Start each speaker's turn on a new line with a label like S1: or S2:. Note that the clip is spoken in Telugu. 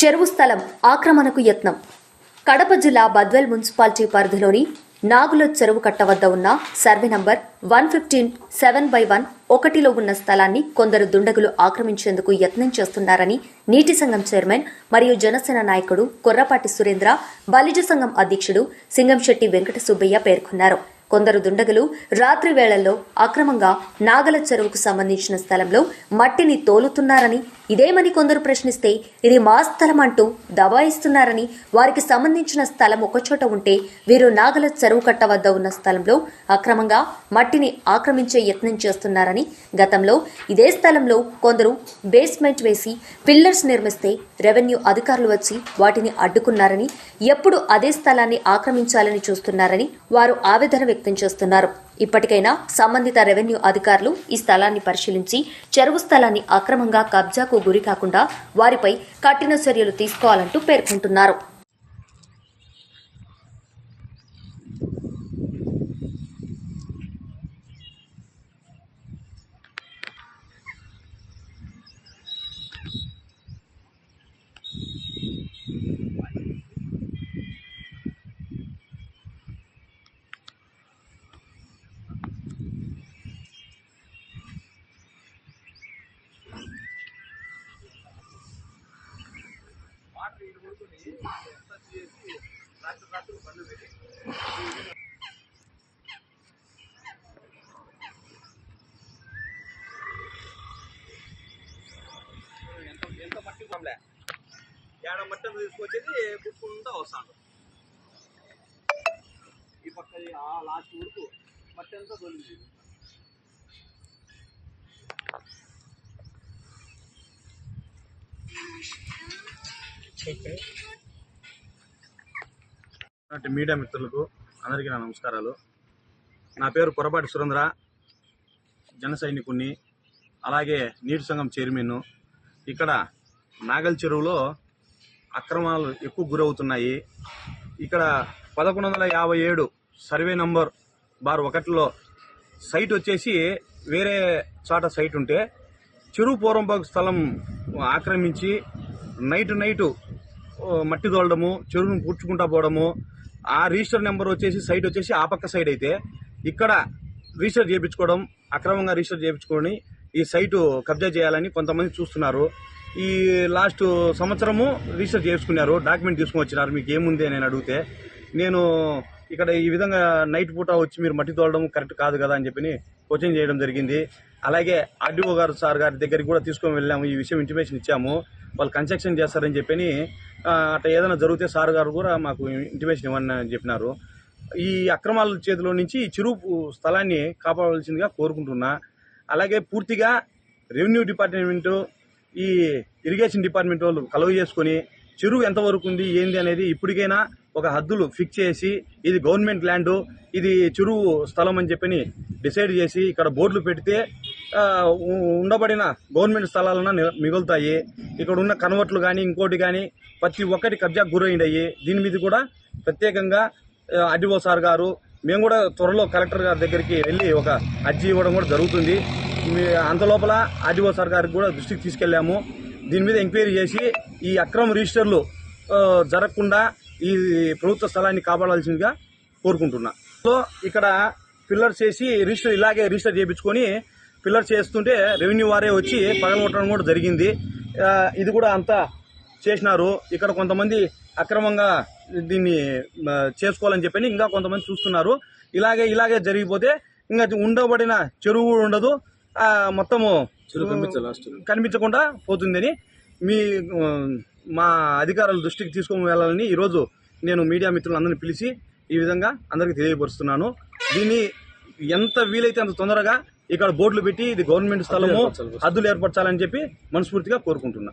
S1: చెరువు స్థలం ఆక్రమణకు యత్నం. కడప జిల్లా బద్వేల్ మున్సిపాలిటీ పరిధిలోని నాగుల చెరువు కట్ట వద్ద ఉన్న survey number one fifteen seven by one ఒకటిలో ఉన్న స్థలాన్ని కొందరు దుండగులు ఆక్రమించేందుకు యత్నం చేస్తున్నారని నీటి సంఘం చైర్మన్ మరియు జనసేన నాయకుడు కొర్రపాటి సురేంద్ర బలిజ సంఘం అధ్యక్షుడు సింగంశెట్టి వెంకట సుబ్బయ్య పేర్కొన్నారు. కొందరు దుండగులు రాత్రి వేళల్లో అక్రమంగా నాగల చెరువుకు సంబంధించిన స్థలంలో మట్టిని తోలుతున్నారని ఇదేమని కొందరు ప్రశ్నిస్తే ఇది మా స్థలం అంటూ దబాయిస్తున్నారని వారికి సంబంధించిన స్థలం ఒకచోట ఉంటే వీరు నాగల చెరువు కట్ట వద్ద ఉన్న స్థలంలో అక్రమంగా మట్టిని ఆక్రమించే యత్నం చేస్తున్నారని గతంలో ఇదే స్థలంలో కొందరు బేస్మెంట్ వేసి పిల్లర్స్ నిర్మిస్తే రెవెన్యూ అధికారులు వచ్చి వాటిని అడ్డుకున్నారని ఎప్పుడు అదే స్థలాన్ని ఆక్రమించాలని చూస్తున్నారని వారు ఆవేదన వ్యక్తం చేస్తున్నారు. ఇప్పటికైనా సంబంధిత రెవెన్యూ అధికారులు ఈ స్థలాన్ని పరిశీలించి చెరువు స్థలాన్ని అక్రమంగా కబ్జాకు గురి కాకుండా వారిపై కఠిన చర్యలు తీసుకోవాలంటూ పేర్కొంటున్నారు.
S2: ఎంత ఎంత మట్టి కొనలే ఏడ మట్టం తీసుకొచ్చేది కుట్టుకుంటూ వస్తాను ఈ పక్క ఆ లాస్ట్ వరకు మట్టి అంతా తొలింది నాటి మీడియా మిత్రులకు అందరికీ నా నమస్కారాలు. నా పేరు పొరపాటి సురేంద్ర. జన సైనికుణ్ణి అలాగే నీటి సంఘం చైర్మన్. ఇక్కడ నాగల్ చెరువులో అక్రమాలు ఎక్కువ గురవుతున్నాయి. ఇక్కడ పదకొండు వందల యాభై ఏడు సర్వే నంబర్ బార్ ఒకటిలో సైట్ వచ్చేసి వేరే చోట సైట్ ఉంటే చెరువు పూర్వంపాకు స్థలం ఆక్రమించి నైట్ నైటు మట్టి తోలడము చెరువును పూడ్చుకుంటా పోవడము ఆ రిజిస్టర్ నెంబర్ వచ్చేసి సైట్ వచ్చేసి ఆ పక్క సైడ్ అయితే ఇక్కడ రిజిస్టర్ చేయించుకోవడం అక్రమంగా రిజిస్టర్ చేయించుకొని ఈ సైటు కబ్జా చేయాలని కొంతమంది చూస్తున్నారు. ఈ లాస్ట్ సంవత్సరము రిజిస్టర్ చేసుకున్నారు డాక్యుమెంట్ తీసుకుని వచ్చినారు. మీకు ఏముంది అని నేను అడిగితే నేను ఇక్కడ ఈ విధంగా నైట్ పూట వచ్చి మీరు మట్టి తోలడం కరెక్ట్ కాదు కదా అని చెప్పి కోచింగ్ చేయడం జరిగింది. అలాగే ఆర్డీఓ గారు సార్ గారి దగ్గరికి కూడా తీసుకొని వెళ్ళాము. ఈ విషయం ఇంటిమేషన్ ఇచ్చాము. వాళ్ళు కన్స్ట్రక్షన్ చేస్తారని చెప్పని అట్లా ఏదైనా జరిగితే సార్ గారు కూడా మాకు ఇంటిమేషన్ ఇవ్వని చెప్పినారు. ఈ అక్రమాల చేతిలో నుంచి ఈ చెరువు స్థలాన్ని కాపాడవలసిందిగా కోరుకుంటున్నా. అలాగే పూర్తిగా రెవెన్యూ డిపార్ట్మెంటు ఈ ఇరిగేషన్ డిపార్ట్మెంట్ వాళ్ళు కలవ చేసుకొని చెరువు ఎంతవరకు ఉంది ఏంది అనేది ఇప్పటికైనా ఒక హద్దులు ఫిక్స్ చేసి ఇది గవర్నమెంట్ ల్యాండ్ ఇది చెరువు స్థలం అని చెప్పని డిసైడ్ చేసి ఇక్కడ బోర్డులు పెడితే ఉండబడిన గవర్నమెంట్ స్థలాలను మిగులుతాయి. ఇక్కడ ఉన్న కన్వర్ట్లు కానీ ఇంకోటి కానీ ప్రతి ఒక్కటి కబ్జా గురైందయ్యి దీని మీద కూడా ప్రత్యేకంగా అడ్డిఓ సార్ గారు మేము కూడా త్వరలో కలెక్టర్ గారి దగ్గరికి వెళ్ళి ఒక అర్జీ ఇవ్వడం కూడా జరుగుతుంది. అంతలోపల అంత లోపల ఆర్డీఓ సార్ గారికి కూడా దృష్టికి తీసుకెళ్ళాము. దీని మీద ఎంక్వైరీ చేసి ఈ అక్రమ రిజిస్టర్లు జరగకుండా ఈ ప్రభుత్వ స్థలాన్ని కాపాడాల్సిందిగా కోరుకుంటున్నా. సో ఇక్కడ పిల్లర్స్ చేసి రిజిస్టర్ ఇలాగే రిజిస్టర్ చేయించుకొని పిల్లర్స్ చేస్తుంటే రెవెన్యూ వారే వచ్చి పగలగొట్టడం కూడా జరిగింది. ఇది కూడా అంతా చేసినారు. ఇక్కడ కొంతమంది అక్రమంగా దీన్ని చేసుకోవాలని చెప్పని ఇంకా కొంతమంది చూస్తున్నారు. ఇలాగే ఇలాగే జరిగిపోతే ఇంకా ఉండబడిన చెరువు కూడా ఉండదు. మొత్తము కనిపించకుండా పోతుందని మీ మా అధికారుల దృష్టికి తీసుకొని వెళ్ళాలని ఈరోజు నేను మీడియా మిత్రులందరినీ పిలిచి ఈ విధంగా అందరికీ తెలియపరుస్తున్నాను. దీన్ని ఎంత వీలైతే అంత తొందరగా ఇక్కడ బోర్డులు పెట్టి ఇది గవర్నమెంట్ స్థలము హద్దులు ఏర్పరచాలని చెప్పి మనస్ఫూర్తిగా కోరుకుంటున్నా.